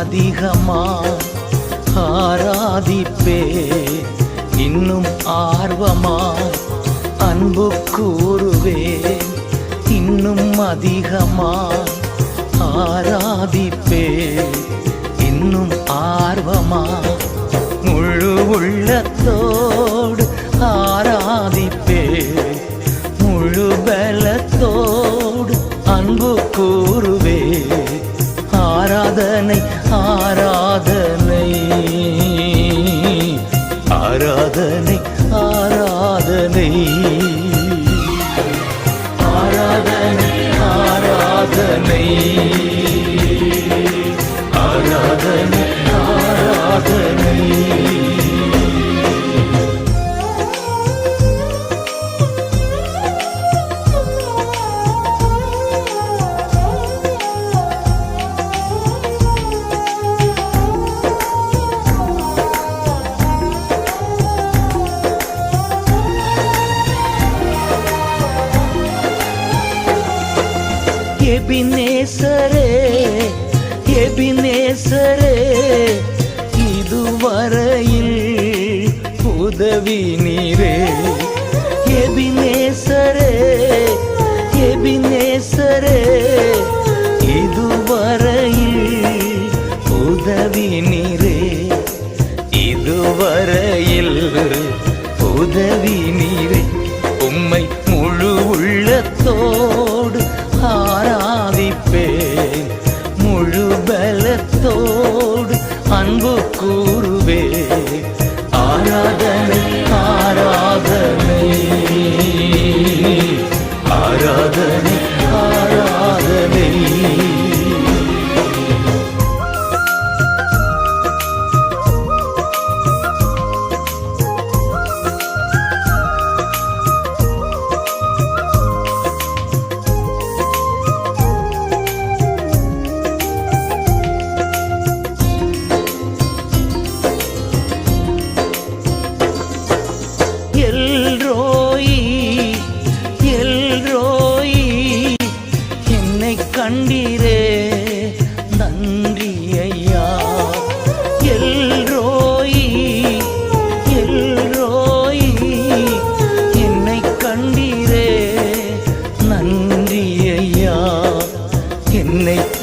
அதிகமா ஆராதிப்பே. இன்னும் ஆர்வமா அன்பு கூறுவே. இன்னும் அதிகமா ஆராதிப்பே. இன்னும் ஆர்வமா முழு உள்ளத்தோடு ஆராதிப்பே. முழு பலத்தோடு அன்பு கூறுவே. எபினேசரே எபினேசரே இதுவரையில் உதவி நீரே. எபினேசரே எபினேசரே இதுவரையில் உதவி நீரே. இதுவரையில் உதவி நீரே. ஆராதனை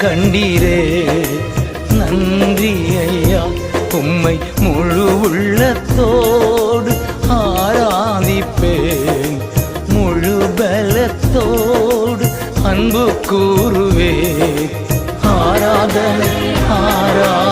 கண்டீரே. நன்றி ஐயா உம்மை முழு உள்ளத்தோடு ஆராதிப்பேன். முழு பலத்தோடு அன்பு கூறுவே ஆராதனை ஆரா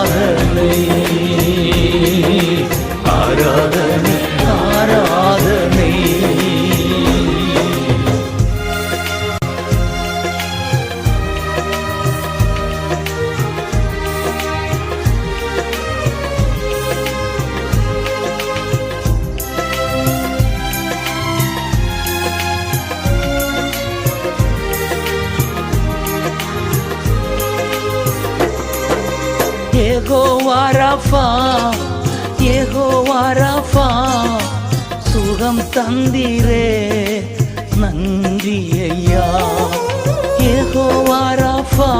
ஏகோவா ரஃபா ஏகோவா ரஃபா சுகம் தந்திரே நன்றி ஐயா ஏகோவா ரஃபா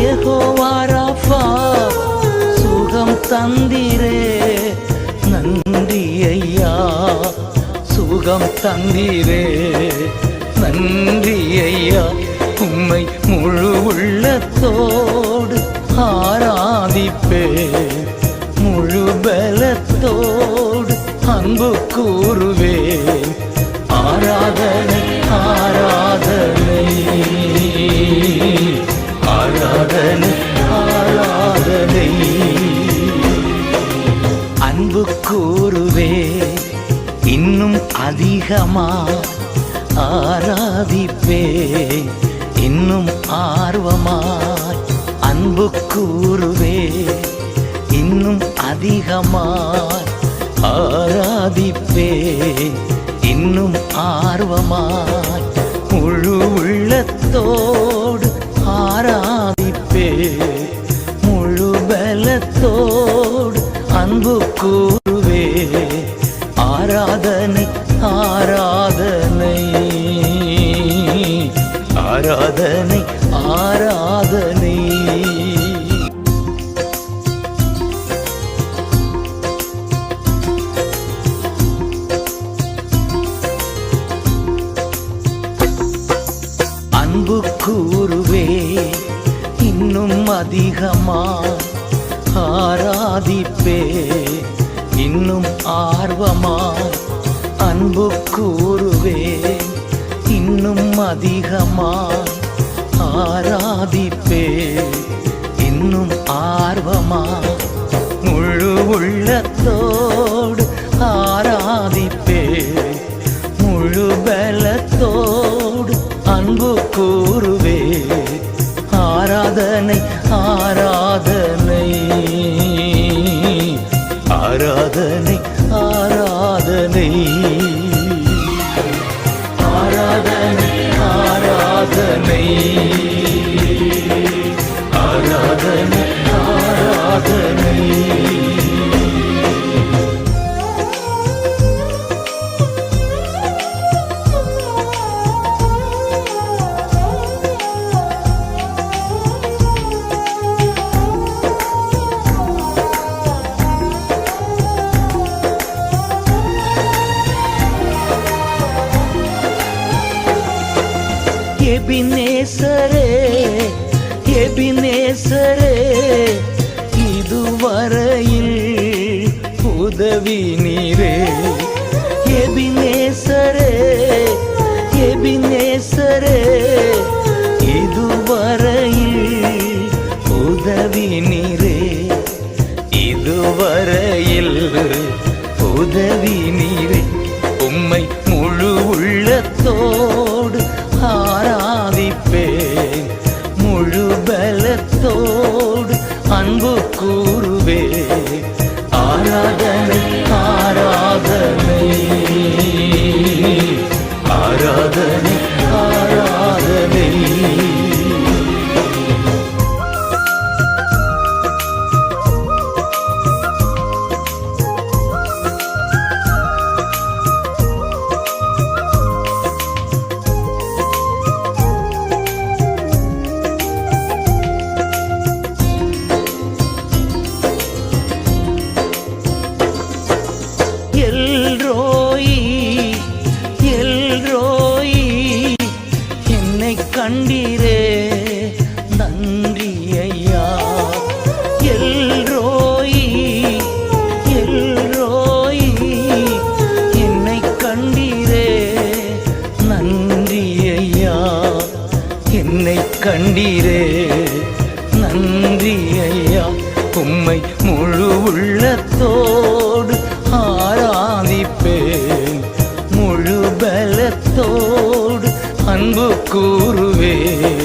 ஏகோவா ரஃபா சுகம் தந்திரே நன்றி ஐயா சுகம் தந்திரே நன்றி ஐயா உம்மை முழு உள்ளத்தோடு ஆ ஆராதிப்பே முழு பலத்தோடு அன்பு கூறுவேன் ஆராதனை ஆராதனை. ஆராதனை ஆராதனை. அன்பு கூறுவே இன்னும் அதிகமா ஆராதிப்பே. இன்னும் ஆர்வமா அன்பு கூறுவே இன்னும் அதிகமாய் ஆராதிப்பே இன்னும் ஆர்வமாய் அதிகமா ஆராதிப்பே. இன்னும் ஆர்வமா அன்பு கூறுவே. இன்னும் அதிகமா ஆராதிப்பே. இன்னும் ஆர்வமா முழு உள்ளத்தோடு ஆரா எபினேசரே எபினேசரே இதுவரையில் உதவி நீரே. எபினேசரே எபினேசரே இதுவரையில் உதவி நீரே. இதுவரையில் உதவி நீரே. கூறுவே. ஆராதனை கண்டீரே. நன்றி ஐயா உம்மை முழு உள்ளத்தோடு ஆராதிப்பேன். முழு பலத்தோடு அன்பு கூறுவேன்.